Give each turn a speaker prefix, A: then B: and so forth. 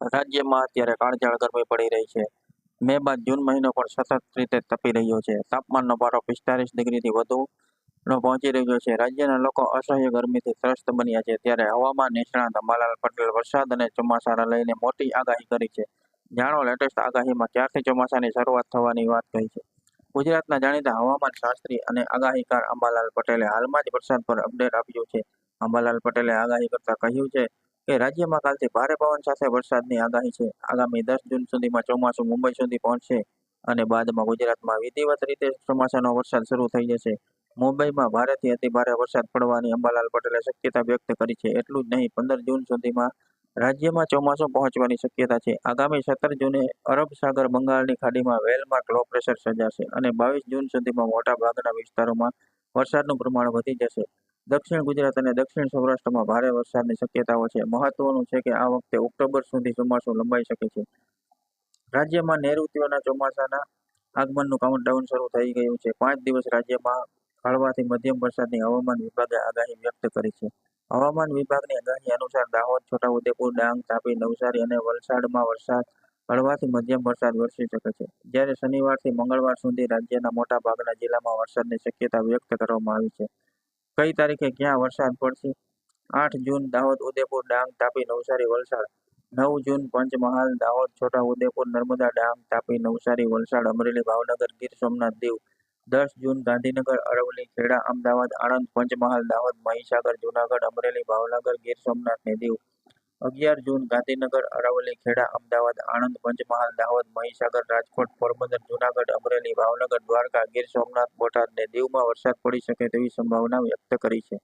A: રાજ્યમાં અત્યારે કાળઝાળ ગરમી પડી રહી છે. મે બાદ જૂન મહિનો પણ સતત રીતે તપી રહ્યો છે. તાપમાનનો પારો પિસ્તાલીસ ડિગ્રીથી વધુ પહોંચી રહ્યો છે. રાજ્યના લોકો અસહ્ય ગરમીથી ત્રસ્ત બન્યા છે. ત્યારે હવામાન નિષ્ણાત અંબાલાલ પટેલ વરસાદ અને ચોમાસાને લઈને મોટી આગાહી કરી છે. જાણો લેટેસ્ટ આગાહીમાં ક્યારથી ચોમાસાની શરૂઆત થવાની વાત કહી છે? ગુજરાતના જાણીતા હવામાન શાસ્ત્રી અને આગાહીકાર અંબાલાલ પટેલે હાલમાં જ વરસાદ પર અપડેટ આપ્યું છે. અંબાલાલ પટેલે આગાહી કરતા કહ્યું છે કે રાજ્યમાં કાલથી ભારે પવન સાથે વરસાદની આગાહી છે. આગામી દસ જૂન સુધીમાં ચોમાસું મુંબઈ સુધી પહોંચશે અને બાદમાં ગુજરાતમાં વિધિવત રીતે ચોમાસાનો વરસાદ શરૂ થઈ જશે. મુંબઈમાં ભારેથી અતિ ભારે વરસાદ પડવાની અંબાલાલ પટેલે શક્યતા વ્યક્ત કરી છે. એટલું જ નહીં, પંદર જૂન સુધીમાં રાજ્યમાં ચોમાસું પહોંચવાની શક્યતા છે. આગામી સત્તર જૂને અરબ સાગર બંગાળની ખાડીમાં વેલમાર્ક લો પ્રેશર સર્જાશે અને બાવીસ જૂન સુધીમાં મોટા ભાગના વિસ્તારોમાં વરસાદનું પ્રમાણ વધી જશે. દક્ષિણ ગુજરાત અને દક્ષિણ સૌરાષ્ટ્રમાં ભારે વરસાદની શક્યતાઓ છે. મહત્વનું છે કે આ વખતે ઓક્ટોબર સુધી ચોમાસું લંબાઈ શકે છે. રાજ્યમાં નૈઋત્યોના ચોમાસાના આગમનનું કાઉન્ટડાઉન શરૂ થઈ ગયું છે. પાંચ દિવસ રાજ્યમાં હળવાથી મધ્યમ વરસાદની હવામાન વિભાગે આગાહી વ્યક્ત કરી છે. હવામાન વિભાગની આગાહી અનુસાર દાહોદ, છોટાઉદેપુર, ડાંગ, તાપી, નવસારી અને વલસાડમાં વરસાદ હળવાથી મધ્યમ વરસાદ વરસી શકે છે. જ્યારે શનિવારથી મંગળવાર સુધી રાજ્યના મોટા ભાગના જિલ્લામાં વરસાદની શક્યતા વ્યક્ત કરવામાં આવી છે. કઈ તારીખે ક્યાં વરસાદ પડશે? આઠ જૂન, દાહોદ ઉદેપુર ડાંગ, તાપી, નવસારી, વલસાડ. નવ જૂન, પંચમહાલ, દાહોદ, છોટા ઉદેપુર નર્મદા ડાંગ, તાપી, નવસારી, વલસાડ, અમરેલી, ભાવનગર, ગીર સોમનાથ, દીવ. દસ જૂન, ગાંધીનગર, અરવલ્લી, ખેડા, અમદાવાદ, આણંદ, પંચમહાલ, દાહોદ, મહીસાગર, જુનાગઢ, અમરેલી, ભાવનગર, ગીર સોમનાથ ને દીવ. અગિયાર જૂન ગાંધીનગર, અરાવલી ખેડા, અમદાવાદ, આણંદ, પંચમહાલ, દાહોદ, મહીસાગર, રાજકોટ, પોરબંદર, જુનાગઢ, અમરેલી, ભાવનગર, દ્વારકા, ગીર સોમનાથ, બોટાદ ને દીવમાં વરસાદ પડી શકે તેવી સંભાવના વ્યક્ત કરી છે.